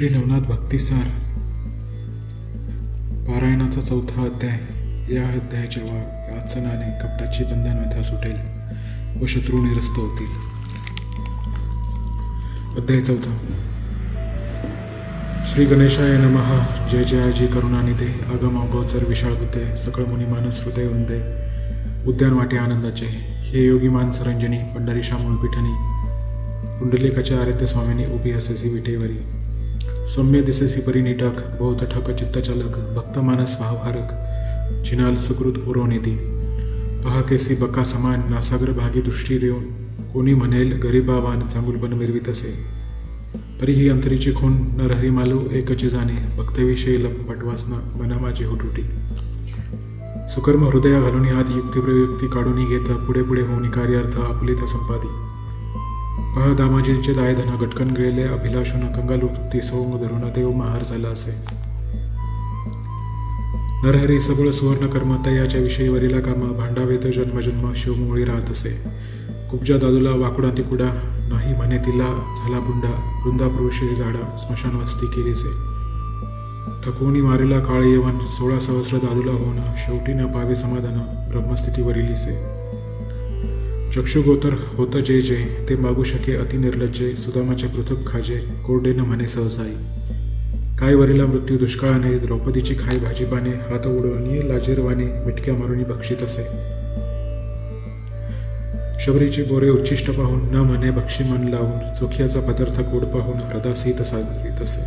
श्री नवनाथ भक्तिसार. पारायणाचा चौथा अध्याय. या अध्यायाच्या वा वाचनाने कपटाची बंधन व्यथा सुटेल व शत्रू निरस्त होतील. अध्याय चौथा. श्री गणेशाय नमः. जय जयाजी करुणानिधे. अगम अगोचर विशाळ बुद्धे सकळ मुनी मानस हृदय वंदे. उद्यान वाटे आनंदाचे. हे योगी मानसरंजनी पंढरीशा मूळपीठनी पुंडलिकाच्या आराध्य स्वामीनी उभी असेसी विटेवरी. सौम्य दिसेसी परी निटाक बहुत ठक चित्तचालक भक्त भावहारक चिनाल सुकृत पुरवनिधी पहा केसी बका समान नासाग्र भागी दृष्टी देऊन कोणी म्हणेल गरीबावान चांगुलपण मिरवीत असे। परी ही अंतरीची खून नरहरी मालू एकचे जाणे भक्तविषयी लप पटवासना मना माझी हुटुटी हो सुकर्म हृदया घालून हात युक्तिप्रयुक्ती काढून घेता पुढे पुढे होऊन कार्यार्थ आपली त्या संपादी। पहा दामाजींचे दायधन गटकन गिळले अभिलाषून कंगालुक्ती सोंग धरून देव महार झाला असे. नरहरी सबळ सुवर्ण कर्म याच्या विषयी वरीला काम भांडावेत जन्मजन्म शिवमुळी राहत असे. कुबजा दादूला वाकुडा तिकुडा नाही म्हणे तिला झाला बुंडा. वृंदापुरुषी झाडा स्मशान वस्ती केलीसे ठकवणी मारेला काळ येवन सोळा सहस्र दादूला होणं शेवटी न पावे समाधान ब्रह्मस्थितीवरीलिसे चक्षुगोतर होतं जे जे ते मागू शके अति निर्लज्जे सुदामाचे पृथक खाजे कोरडे न म्हणे सहसाई. काय वरीला मृत्यू दुष्काळाने द्रौपदीची खाई भाजीपाने हात उडवणी लाजीरवाने मिटक्या मारून बक्षीत असे. शबरीची बोरे उच्चिष्ट पाहून न म्हणे बक्षी मन लावून चोखियाचा पदार्थ कोड पाहून हृदासीत साजरीत असे.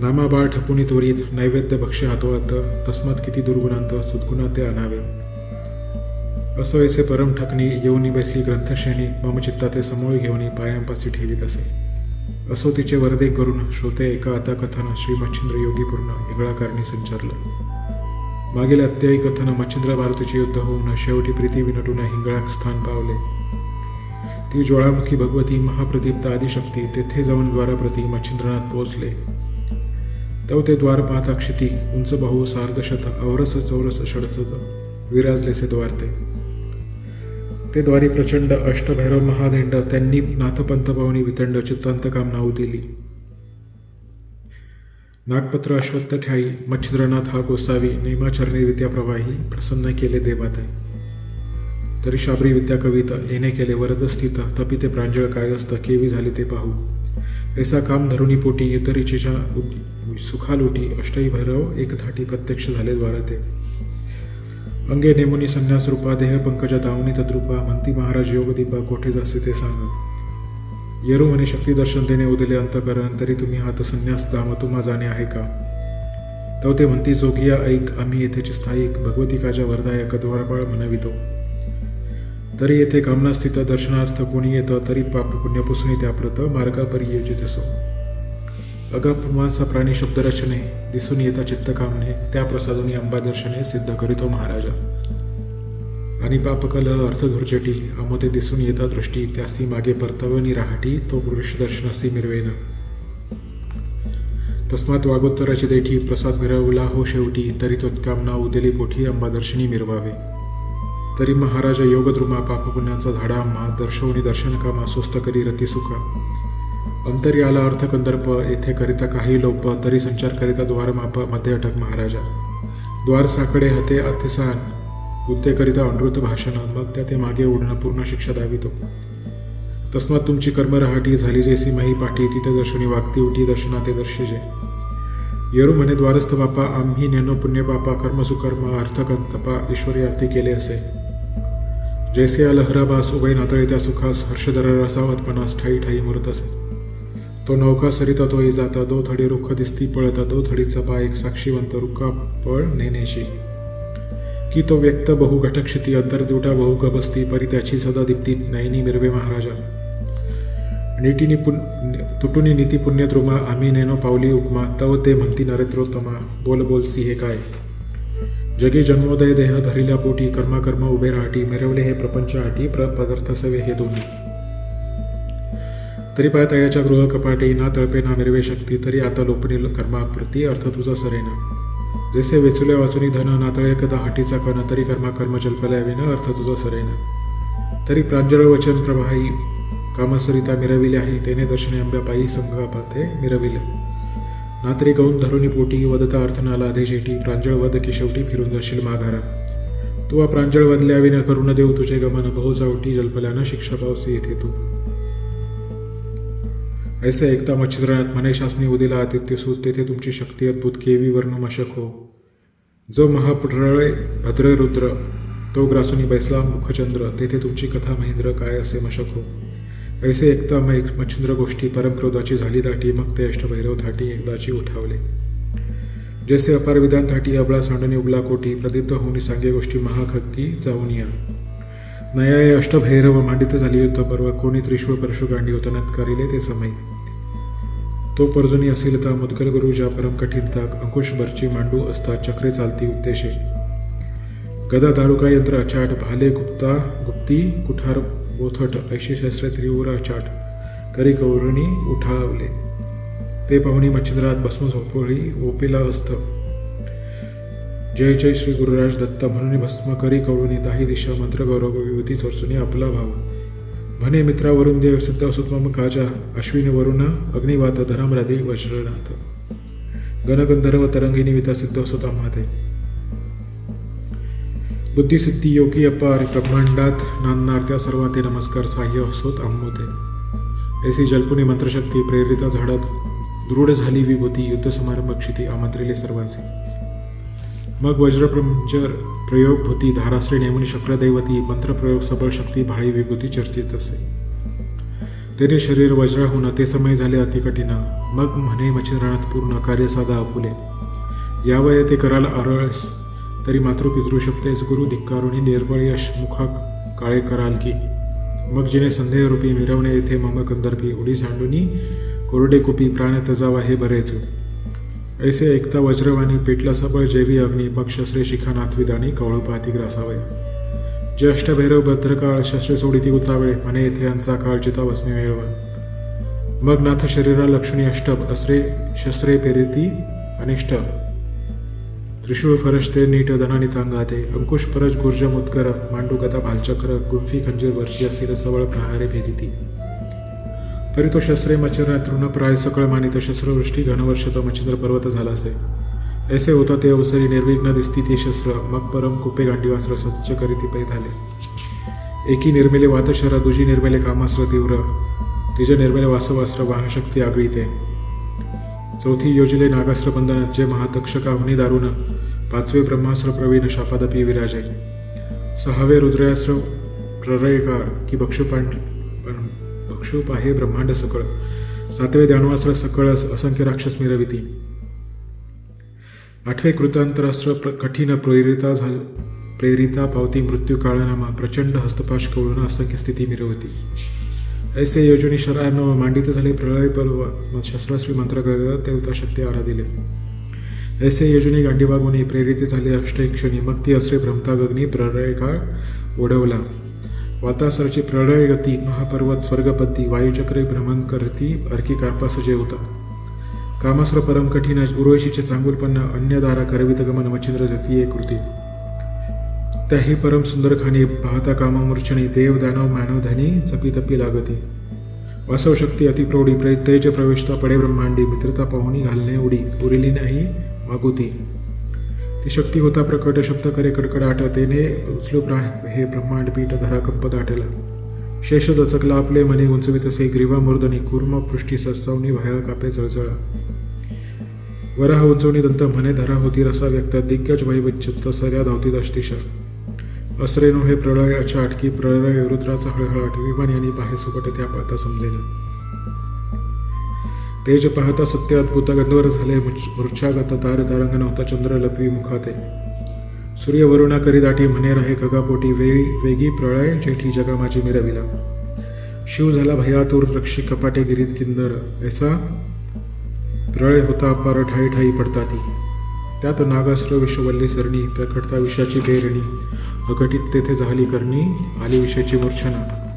नामा बाळ ठपुनी त्वरित नैवेद्य भक्ष्य हातोहात तस्मात किती दुर्गुणांत सुदगुणा ते आणावे. असो ऐसे परम ठकनी येऊनी बसली ग्रंथश्रेणी ममचित्ता ते समोळी घेऊन पायांपासी ठेवीत असे. असो तिचे वरदे करून श्रोते एका आता कथानं श्री मच्छिंद्र योगी पूर्ण इंगळा कारणी संचारलं. मागील अत्यायी कथानं मच्छिंद्र भारतीचे युद्ध होऊन शेवटी प्रीती विनटून हिंगळाक स्थान पावले. ती ज्वाळामुखी भगवती महाप्रदीप्त आदिशक्ती तेथे जाऊन द्वाराप्रती मच्छिंद्रनाथ पोहोचले. तव ते द्वार पाहता क्षिती उंच बाहू सार्धशत अवरस चौरस षडचत विराजलेसे द्वार ते ते द्वारी प्रचंड अष्टभैरव महादंड त्यांनी नाथपंत पावनी वितंड चित्तांत कामनाऊ दिली. नागपत्र अश्वत्थ ठाई मच्छिद्रनाथ हा गोसावी नेमाचरणी विद्या प्रवाही प्रसन्न केले देवाते तरी शाबरी विद्या कविता येणे केले वरद स्थित तपिते प्रांजळ काय असतं केवी झाले ते पाहू. ऐसा काम धरुणी पोटी इतरीचीच्या सुखालुटी अष्टई भैरव एक धाटी प्रत्यक्ष झाले द्वारा ते. अंगे नेमुनी संन्यास रूपा देह पंकजा दावणी तद्रूपा म्हणती महाराज योगदीपा कोठे जासे ते सांगत येरू म्हणे शक्ती दर्शन देणे उदले अंतकरण तरी तुम्ही हात संन्यास दाम तुम्हा जाणे आहे का तव ते म्हणती जोगिया ऐक आम्ही येथेचे स्थायिक भगवतिकाच्या वरदायक द्वारपाळ म्हणवितो तरी येथे कामना स्थित दर्शनार्थ कोणी येतं तरी पाप पुण्य त्याप्रत मार्गापरी योजित असो अगप सप्राणी शब्दरचने दिसून येता चित्तकामने त्या प्रसादुनी अंबादर्शने सिद्ध करीतो महाराजा. आणि पापकल अर्थधुर्जटी अमोते दिसून येता दृष्टी त्यासी मागे परतवनी राहटी तो पुरुष दर्शनासी मिरवेन. तस्मात वागोत्तराची देठी प्रसाद मिरवला हो शेवटी तरी तत्कामना उदेली पोठी अंबादर्शनी मिरवावे. तरी महाराजा योगद्रुमा पापपुण्याचा झाडा आम्हा दर्शवणी दर्शन कामा स्वस्त करी रती सुखा. अंतर्याला अर्थकंदर्प येथे करिता काही लोप तरी संचार करिता द्वारमापमध्ये अटक महाराजा. द्वार साकडे हाते अतिसान बुद्धेकरिता अनृत भाषण मग त्या ते मागे उडणं पूर्ण शिक्षा दावितो. तस्मात तुमची कर्म रहाटी झाली जैसी मही पाठी तिथे दर्शनी वागती उठी दर्शना ते दर्शिजे. येरू म्हणे द्वारस्थ बापा आम्ही नेनो पुण्य बापा कर्म सुकर्म अर्थकंतपा ईश्वरी आरती केले असे. जैसे या लहराबास उभय नातळे त्या सुखास हर्षधरा रसावतपणास ठाई ठाई मुरत असे तो नौका सरिता तोही जाता दो थडी रुख दिसती पळता दो थडीचा पा एक साक्षीवंत रुखा पळ नेनेशी की तो व्यक्त बहु घटक्षिती अंतरदिवटा बहु गबस्ती परी त्याची सदा दीप्ती नयनी मिरवे महाराजा. नीटीनी पुन तुटुनी नीती पुण्यद्रुमा आम्ही नेनो पावली उपमा तव ते म्हणती नरेंद्रोत्तमा बोल बोलसी हे काय? जगी जन्मोदय देह धरिल्या पोटी कर्माकर्म उभे राहटी मिरवले हे प्रपंच आटी प्र पदार्थ सवे हे दोन्ही. तरी पाय तयाच्या गृह कपाटी ना तळपे ना मिरवे शक्ती तरी आता लोपणी कर्माप्रती अर्थ तुझा सरेना. जैसे वेचुल्या वाचुनी धन नातळे कदा हाटीचा कण तरी कर्मा कर्म जल्पल्या विन अर्थ तुझा सरेना. तरी प्रांजळ वचन प्रवाही कामसरिता मिरविले आहे तेने दर्शने अंब्यापायी संघापाते मिरविले नातरी गौन धरुणी पोटी वदता अर्थनाला आधेशेटी प्रांजळ वद की शेवटी फिरून जाशील माघारा. तुवा प्रांजळ वदल्या विना करून देऊ तुझे गमन बहु जावटी जल्पल्यानं शिक्षा पावसी येथे तू. ऐसे एकदा मच्छिद्रनाथ मने शासनी उदिला आदित्य सूत तेथे तुमची शक्ती अद्भुत केवी वर्ण मशक हो। जो महाप्रळय भद्र रुद्र तो ग्रासुनी बैसला मुखचंद्र तेथे तुमची कथा महेंद्र काय असे मशक हो। ऐसे एकता मैक मच्छिंद्र गोष्टी परमक्रोधाची झाली दाटी मग ते अष्टभैरव थाटी एकदाची उठावले। जैसे अपार विधान थाटी अबळा सांडणी उबला कोटी प्रदीप्त होऊनी सांगे गोष्टी महाखक्की जाऊन या नयाय अष्टभैरव मांडित झाली युद्ध पर्व कोणी त्रिशूळ परशु गांडी करिले ते समय. तो पर्जनी असीलता मुदगल गुरु ज्या परम कठीणता अंकुश बरची मांडू असता चक्रे चालती उद्देशे. गदा दारुका यंत्र अचाट भाले गुप्ता गुप्ती कुठार बोथट ऐशी शस्त्रे त्रिवर अचाट करी कौरणी उठावले. ते पाहुणी मच्छिंद्रात भस्म झोपोळी ओपिला असतं जय जय श्री गुरुराज दत्त म्हणून भस्म करी कळून दाही दिशा मंत्र गौरव विभूती सरसुनी आपला भाव. म्हणे मित्रावरून देव सिद्ध काजा अश्विनी वरुण अग्निवात धरामराधी वज्रनाथ. गणगंधर्व तरंगिनी विता सिद्ध असोत आम्हाते बुद्धिसिद्धी योगी अपार ब्रह्मांडात नांदणार त्या नमस्कार साह्य असोत आम्होते ऐसी जल्पुनी मंत्रशक्ती प्रेरिता झाडक दृढ झाली विभूती युद्ध समारंभ क्षिती आमंत्रिले सर्वांचे. मग वज्रप्रंजर प्रयोग भूती धाराश्री नेमून शक्रदैवती मंत्रप्रयोग सबळ शक्ती भाळी विभूती चर्चित असे. तेने शरीर वज्राहून ते समय झाले अतिकठीण मग म्हणे मच्छिंद्रनाथ पूर्ण कार्य साधा आपुले यावय ते कराला आरळस तरी मातृपितृ शक्तेस गुरु धिक्कारुणी निर्बळ यश मुखा काळे कराल की. मग जिने संदेहरूपी मिरवणे येथे मम कंदर्पी उडी सांडुनी कोरडे कुपी प्राण तजावा हे बरेच. ऐसे ऐकता वज्रवाणी पेटला सबळ जेवी अग्नी मग शस्त्रे शिखा नाथविदानी कवळ पाती ग्रासावय। जे अष्टभैरव भद्रकाळ शस्त्र सोडिती उतावळे म्हणे येथे यांचा काळ चिता वसने मिळवा मग नाथ शरीरा लक्ष्मी अष्टभ असरे शस्त्रे पेरिती अनिष्ट त्रिशूळ फरशते नीट धनानी अंकुश परज गुर्ज मुदकर मांडू गदा भालचक्र गुंफी खंजीर वर्षी असिर सवळ प्रहारे भेदिती। तरी तो शस्त्रे मच्छर तृणप्राय सकळ मानित शस्त्रवृष्टी घनवर्ष तो मच्छिंद्र पर्वत झाला असे. ऐसे होता ते अवसरी निर्विघ्न दिसती ते शस्त्र. मग परम कुपे गांडीवास्त्र सज्ज करीती पै झाले. एकी निर्मिले वातशर दुजी निर्मिले कामास्त्र तीव्र. तिजे निर्मिले वासवास्त्र वाहशक्ती आगळीते चौथी योजिले नागास्त्र बंधन जे महातक्षका हुनी दारुण पाचवे ब्रह्मास्त्र प्रवीण शापादपी विराजे. सहावे रुद्रास्त्र प्ररयकार की बक्षुपांड भक्षुप आहे ब्रह्मांड सकळ. सातवे दानवास्त्र सकळ असंख्य राक्षस मिरविती आठवे कृतांतरास्त्र कठीण प्रेरिता झाल प्रेरिता पावती मृत्यू काळनामा प्रचंड हस्तपाश कवळून असंख्य स्थिती मिरवती. ऐसे योजनी शरायनो मांडित झाले प्रलय पर्व शस्त्रास्त्री मंत्र करत देवता शक्ती आराधिले. ऐसे योजनी गांडीवागुनी प्रेरित झाले अष्टैक्षणी मग ती अस्त्रे भ्रमता गगनी प्रलय काळ ओढवला. वातासरची प्रलय गती महापर्वत स्वर्गपती वायुचक्रे भ्रमण करती अर्की कार्पास जे होता परम कठीण उर्वशीचे चांगुलपन्न अन्यदारा करवित गमन मच्छिंद्र जतीये कृती. त्याही परम सुंदरखाणी पाहता कामामूर्छणी देव दानव मानव धनी चपी तपी लागती. वासव शक्ती अतिप्रौढी प्रैतेज प्रवेशता पडे ब्रह्मांडी मित्रता पाहुणी घालणे उडी उरिली नाही मागुती. ती शक्ती होता प्रकट शब्द करे कडकडाट तेने उचलू हे ब्रह्मांड पीठ धरा कंपत आठला. शेष दचकला आपले मने उंचवित असे ग्रीवा मूर्धनी कुर्म पृष्ठी सरसावणी भया कापे चळचळा वराह उंचवणी दंत म्हणे धरा होती रसा व्यक्त दिग्गज वैविच्यत सर्या धावती दशदिशा असरेनो हे प्रळयाच्या आटकी प्रळय रुद्राचा हळहळाट विमान यांनी बाहेर सुकट त्या पाहता समजेना तेज पाहता सत्य अद्भुत गंधवर झाले मृच्छागत तार तारंग नव्हता चंद्र लपवी मुखाते सूर्य वरुणा करी दाटी म्हणे राहे खगापोटी वेळी वेगी प्रळय जेठी जगा माझी मिरविला शिव झाला भयातूर रक्षी कपाटे गिरीत किंदर ऐसा प्रळय होता अपार ठाई ठाई पडता ती त्यात नागास्त्र विश्ववल्ली सरणी प्रकटता विषाची बेरणी अघटित तेथे झाली करणी आली विषयाची मूर्छना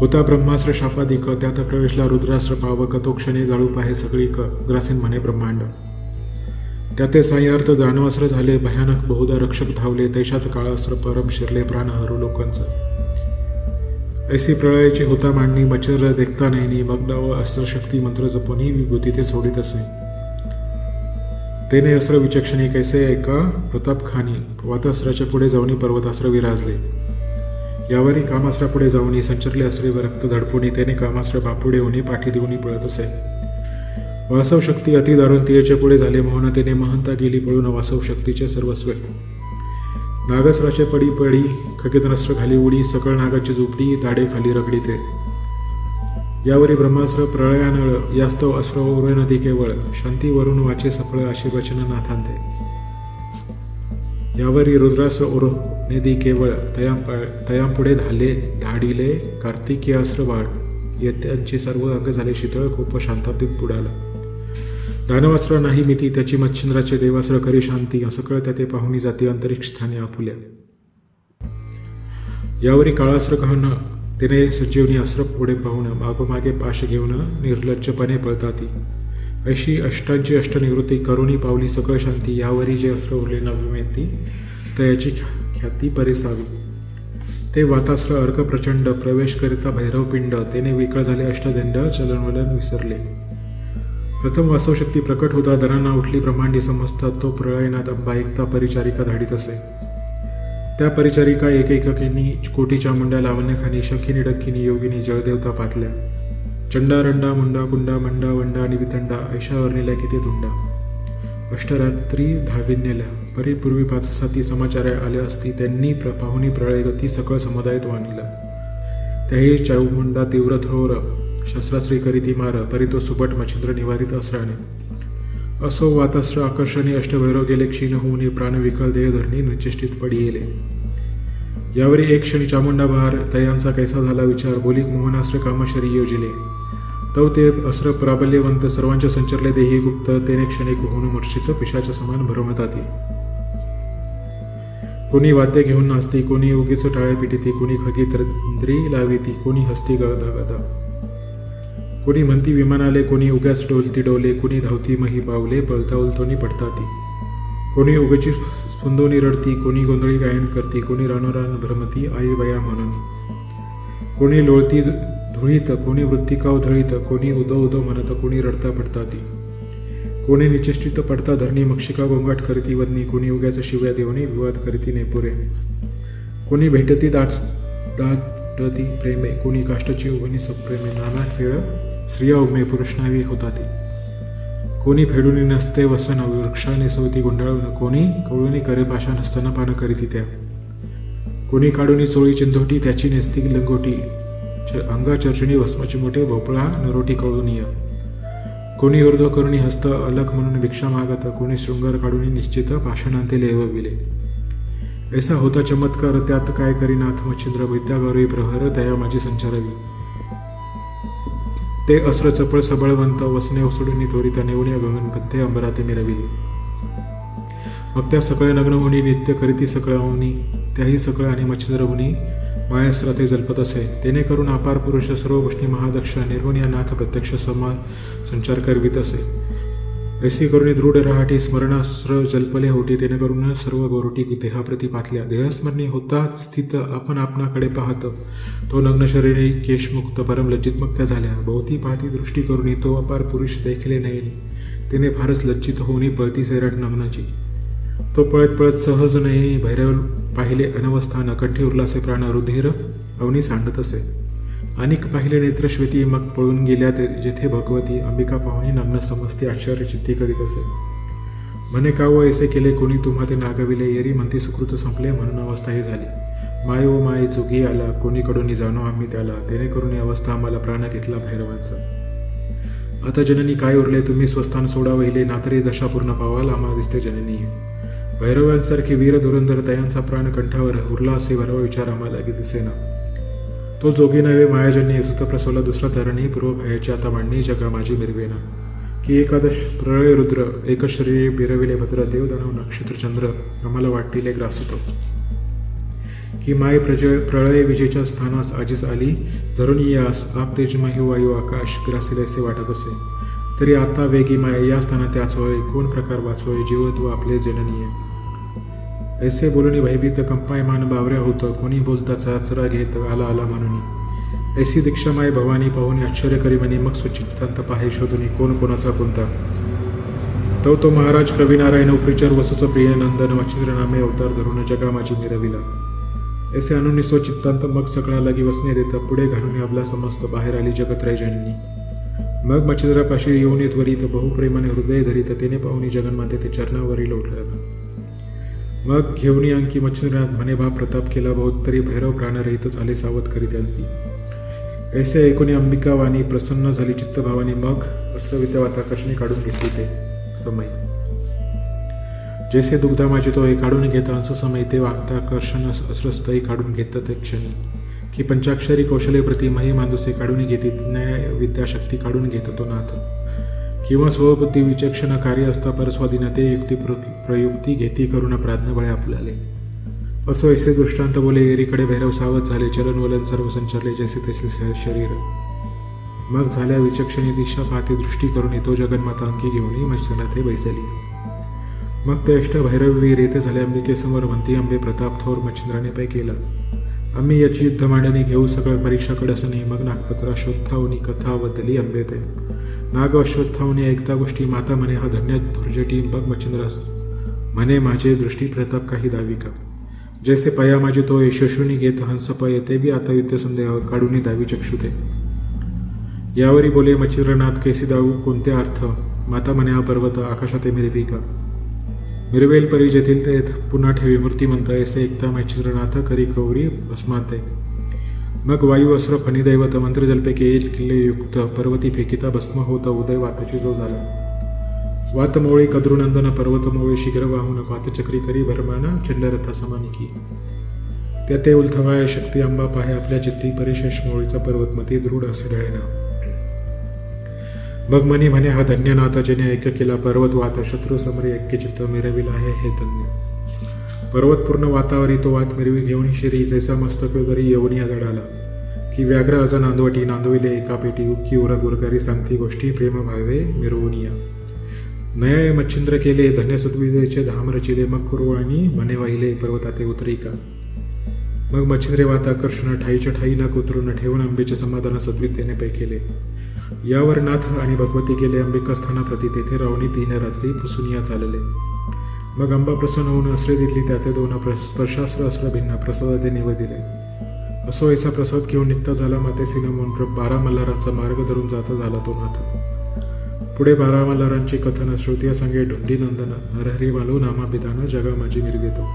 होता ब्रह्मास्त्र शापादिक त्यात प्रवेशला रुद्रास्त्र पावक तो क्षणी जाळू पाहे सगळी क ग्रासीन म्हणे ब्रह्मांड. त्याते साह्यार्थ दानवास्त्र झाले भयानक बहुधा रक्षक धावले तैशात काळास्त्र परम शिरले प्राण हरू लोकांचा. ऐसी प्रळयाची होता मांडणी मच्छर देखता नाही मग्न व अस्त्रशक्ती मंत्र जपूनही विभूती ते सोडित असे. तेने अस्त्र विचक्षणी कैसे एका प्रतापखानी वातास्त्राच्या पुढे जाऊनी पर्वतास्त्र विराजले. यावरी कामास्त्रा पुढे जाऊनी संचरले अस्त्रे व रक्त धडपुनी त्याने कामास्त्र बापुडे होणे पाठी देऊन पळत असे. वासव शक्ती अति दारुण तियेच्या पुढे झाले म्हणून त्याने महंता गेली पळून वासव शक्तीचे सर्वस्व. नागसराचे पडी पडी खगेतनस्त्र खाली उडी सकळ नागाची झोपडी दाडे खाली रगडी ते. यावरी ब्रह्मास्त्र प्रळयानळ यास्तव अस्त्र नदी केवळ शांती वरून वाचे सफळ अशी वचन नाथांते. यावरी रुद्रास ओरो निधी केवळ तयां तयांपुढे धाले धाडिले कार्तिकीयास्त्र बाळ येत्यांची सर्व अंग झाले शीतळ खूप शांतातीत बुडाला. दानवास्त्र नाही मिती त्याची मच्छिंद्राचे देवास्त्र करी शांती असं त्या ते पाहुणी जाती अंतरिक्ष स्थाने आपुल्या. यावरी काळास्त्र कहन तिने संजीवनी अस्त्र पुढे पाहून मागोमागे पाश घेऊन निर्लज्जपणे पळताती. अशी अष्टाची अष्टनिवृत्ती करुणी पावली सकळ शांती यावरी जे अस्त्र उरले नवमेती त्याची ख्याती परेसावी. ते वातास्त्र अर्क प्रचंड प्रवेश करिता भैरवपिंड तेने विकळ झाले अष्टदंड चलनवलन विसरले. प्रथम वास्तवशक्ती प्रकट होता दरांना उठली ब्रह्मांडी समजता तो प्रळयनाथ अंबा ऐकता परिचारिका धाडीत असे. त्या परिचारिका एक कोटीच्या कोटी चामुंडा लावण्यखानी शखिनी डक्किनी योगिनी जळदेवता पातल्या. चंडारंडा मुंडा कुंडा मंडा वंडा आणि वितंडा ऐशा वर्णिल्या किती तुंडा अष्टरात्री धाविन्यल्या. परिपूर्वी पाच साती समाचार्या आल्या असती त्यांनी प्र पाहुणी प्रळयगती सकळ समुदायात वाणिला. त्याही चामुंडा तीव्र थोर शस्त्रास्त्री करीती मार परी तो सुबट मच्छिंद्र निवारित असराने असो वातास्त्र आकर्षणी अष्टभैरव गेले क्षीण होऊन प्राण विकळ देह धरणी निचेष्टित पडी गेले यावरी एक क्षणी चामुंडा बहार तयांचा कैसा झाला विचार बोलिक मोहनास्त्र कामाशरी योजिले. तव ते अस्र प्राबल्यवंत सर्वांच्या संचरले देही गुप्त तेने क्षणिक होऊन मूर्छित पिशाच्या समान भरमतात कोणी वाद्य घेऊन नाचती कोणी उगीच टाळे पिटिती कोणी खगी तंद्री लाविती कोणी हस्ती गदा गदा कोणी म्हणती विमानाले कोणी उग्याच डोलती डोले कोणी धावती मही पावले पळता उलतोनी पडताती. कोणी उगची स्पंदोनी रडती कोणी गोंधळी गायन करती कोणी रानोरान भ्रमती आई बया म्हणून. कोणी लोळती धुळीत कोणी वृत्तिका उधळीत कोणी उदो उदो म्हणत कोणी रडता पडताती कोणी निचेष्टित पडता धरणी मक्षिका गोंगाट करीती वदनी कोणी उग्याचा शिव्या देवणी विवाद करीती नेपुरे कोणी भेटती दाट दाटती प्रेमे कोणी काष्टाची उभनी सप्रेमे नाना खेळ स्त्रिया उमे पुरुष नावी होताती कोणी फेडून नसते वसन वृक्षा निसवती गुंडाळून कोणी कळूनी करे पाषा नसताना पानं करीती त्या. कोणी काढूनी चोळी चिंधोटी त्याची नेसती लंगोटी. अंगा चर्चणी भस्माची मोठे भोपळा नरोटी कळूनिय कोणी अर्ध करुणी हस्त अलक म्हणून भिक्षा मागत कोणी शृंगार काढून निश्चित भाषणांते लेवविले ऐसा होता चमत्कार त्यात काय करीनाथ मच्छिंद्र विद्यागौरी प्रहर दया माझी संचारवी ते अस्त्र चपळ सबळवंत वसने उसडून त्वरित नेवण्या गगनपत्ते अंबराते मिरविली मग त्या सकळ नग्न होणी नित्य करीती सकळ होणी त्याही सकळ आणि मच्छिंद्र होणी मायास्त्र ते जल्पत असे तेने करून अपार पुरुष सर्व गोष्टी महादक्ष निर्गुण या नाथ प्रत्यक्ष समान संचार करवित असे. ऐसी करून दृढ रहाटी स्मरणास्त्र जल्पले होती तेने करून सर्व गोरोटी देहाप्रती पातल्या. देहस्मरणी होता स्थित आपण आपणाकडे पाहत. तो नग्न शरीरी केशमुक्त परम लज्जित मुक्त्या झाल्या. भोवती पाहती दृष्टी करून तो अपार पुरुष देखले नाही. तिने फारच लज्जित होऊनही पळती सैराट नग्नाची. तो पळत पळत सहज नाही भैरव पाहिले अनवस्थान कंठी उरलासे प्राण रुधिर अवनी सांडत असे. अनेक पाहिले नेत्रश्वेती मग पळून गेल्या ते जेथे भगवती अंबिका पाहुणी नग्न समजते आश्चर्यचित्ती करीत असे. म्हणे का व ऐसे केले कोणी तुम्हा ते नागविले येरी म्हणती सुकृत संपले म्हणून अवस्था ही झाली. माय ओ माय जोगी आला कोणीकडून जाणो आम्ही त्याला तेने करून अवस्था आम्हाला प्राण घेतला भैरवांचा. आता जननी काय उरले तुम्ही स्वस्थान सोडा वहिले नातरी दशा पूर्ण पावाल आम्हा दिसते जननी. भैरवांसारखे वीर धुरंधर तयांचा प्राण कंठावर उरला असे भरवा विचार आम्हाला की दिसेना. तो जोगी नव्हे मायाजन्य सुत प्रसवला दुसरा धरणी पूर्व भयाची आता मांडणी जगा माझी मिरवेना. की एकादश प्रळय रुद्र एक शरीर बिरविले भद्र देवदानव नक्षत्र चंद्र आम्हाला वाटतील एक ग्रासतो. की माय प्रज प्रळय विजेच्या स्थानास आजीच आली धरून यास आप तेजमही वायू आकाश ग्रासील असे वाटत असे. तरी आता वेगी माय या स्थानात त्याच होय कोण प्रकार वाचवय जीवत्व आपले जननीय. ऐसे बोलून भयभीत कंपायमान बावऱ्या होतं कोणी बोलता चाचरा घेत आला आला म्हणून. ऐसी दीक्षामाय भवानी पाहुणी आश्चर्य करी म्हणे मग स्वचित्तांत पाहे शोधून कोण कोणाचा कोणता. तो तो महाराज कविनारायण उपरिचर वसूचं प्रिय नंदन नामे अवतार धरून जगामाची निरविला. ऐसे अनुनिसो स्वचित्तांत मग सगळा लगी वसने देता पुढे घालून आपला समस्त बाहेर आली जगतरायजांनी मग मच्छिद्रापाशी येऊन त्वरित बहुप्रेमाने हृदय धरीत तेने पाहुणी जगन्माते ते चरणावरील उठला मग घेऊन अंकी मच्छिंद्रनाथ म्हणे बा प्रताप केला बहुत तरी भैरव प्राणरहितच आले सावध करी त्यांची. ऐसे ऐकून अंबिका वाणी प्रसन्न झाली चित्तभावानी. मग अस्त्रविद्या वाताकर्षणी काढून घेतली ते समय. जैसे दुग्धा माझे तो हे काढून घेता अंस समय ते वाताकर्षण अस्रस्तही काढून घेत ते क्षणी. की पंचाक्षरी कौशले प्रति मही मांदुसे काढून घेते न्याय विद्याशक्ती काढून घेत तो नाथ. किंवा स्वबुद्धी विचक्षण कार्य असता परस्वाधीनते युक्ती प्र- प्रयुक्ती घेती करून प्राज्ञबळे आपल्याले. असो ऐसे दृष्टांत बोले एरीकडे भैरव सावध झाले चलनवलन सर्व संचारले जैसे तसे शरीर. मग झाल्या विचक्षणी दिशा पाहते दृष्टी करून तो जगन्माता अंकी घेऊन मत्स्यनाथे बैसली. मग ते अष्ट भैरववीर येथे झाले अंबिकेसमोर म्हणती अंबे प्रताप थोर मच्छिंद्राने पै केला. आम्ही याची युद्ध मांडणी घेऊ सगळ्या परीक्षाकडे नाही मग नागपत्र अश्वत्थावनी कथा बदली अंबे ते. नाग अश्वत्थावनी एकदा गोष्टी माता म्हणे हा धन्य धुर्जटी बघ मच्छिंद्रास. म्हणे माझे दृष्टी प्रताप काही दावी का जैसे पया माझे तो यशस्वीनी घेत हंसपय ते बी आता युद्ध संदेह काढून दावी चक्षु ते यावरी बोले मच्छिंद्रनाथ केसी दाऊ कोणते अर्थ? माता म्हणे हा पर्वत आकाशात मिरवी का मिरवेल परी जेथील ते पुन्हा ठेवी मूर्तिमंत ऐसे एकता मच्छिंद्रनाथ करी कौरी भस्माते मग वायू अस्र फणिदैवत मंत्रजल्पे केल किल्लेयुक्त पर्वती फेकिता भस्म होत उदय वाताची जो झाला. वातमोळी कद्रुनंदन पर्वतमोळी शीघ्र वाहून वातचक्री करी भरमाना चंडरथा समानिकी त्या ते उलथवाय शक्ती आंबा पाहे आपल्या चित्ती परिशेष मोळीचा पर्वतमती दृढ असे ढळेना. मग मनी म्हणे हा धन्यनाथ जेने ऐक्य केला पर्वत वात शत्रू समरी ऐक्य चित्त मिरविला आहे हे धन्य. पर्वतपूर्ण वातावरी तो वात मिरवी घेऊन शिरी जैसा मस्तक वगैरे येऊन या दडाला की व्याघ्र अज नांदवटी नांदविले एका पेटी उक्की उर गुरगारी सांगती गोष्टी प्रेम भावे मिरवून या. नया मच्छिंद्र केले धन्य सुद्विदेचे धाम रचिले मग कुरवणी मने वाहिले पर्वताते उतरी का मग मच्छिंद्रे वात आकर्षण ठाईच्या ठाई न उतरून ठेवून अंबेचे समाधान सद्विद्येने पै केले. यावर नाथ आणि भगवती गेले अंबिका स्थानाप्रती तेथे रावणी तीन रात्री पुसुनिया चालले. मग अंबा प्रसन्न होऊन आश्रय दिली त्याचे दोन प्र- स्पर्शास्त्र अस्त्र भिन्न प्रसादाचे निव दिले. असो ऐसा प्रसाद घेऊन निघता झाला मातेसीनं म्हणून बारा मल्हारांचा मार्ग धरून जाता झाला तो नाथ. पुढे बारा मल्हारांची कथन श्रुतिया सांगे ढुंडी नंदन हरहरी वालू नामाभिधान जगा माझी निर्गेतो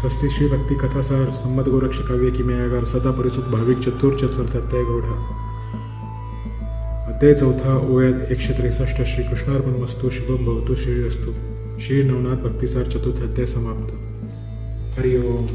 स्वस्ती श्री भक्ती कथासार संमत गोरक्ष काव्य किमयागार सदा परिसुख भाविक चतुर चतुर तत्य गौढा. अध्याय चौथा ओव्यात एकशे त्रेसष्ट श्री कृष्णार्पण वस्तू शुभम भवतो श्री असतो श्री नवनाथ भक्तिसार चतुर्थ अध्याय समाप्त. हरिओम.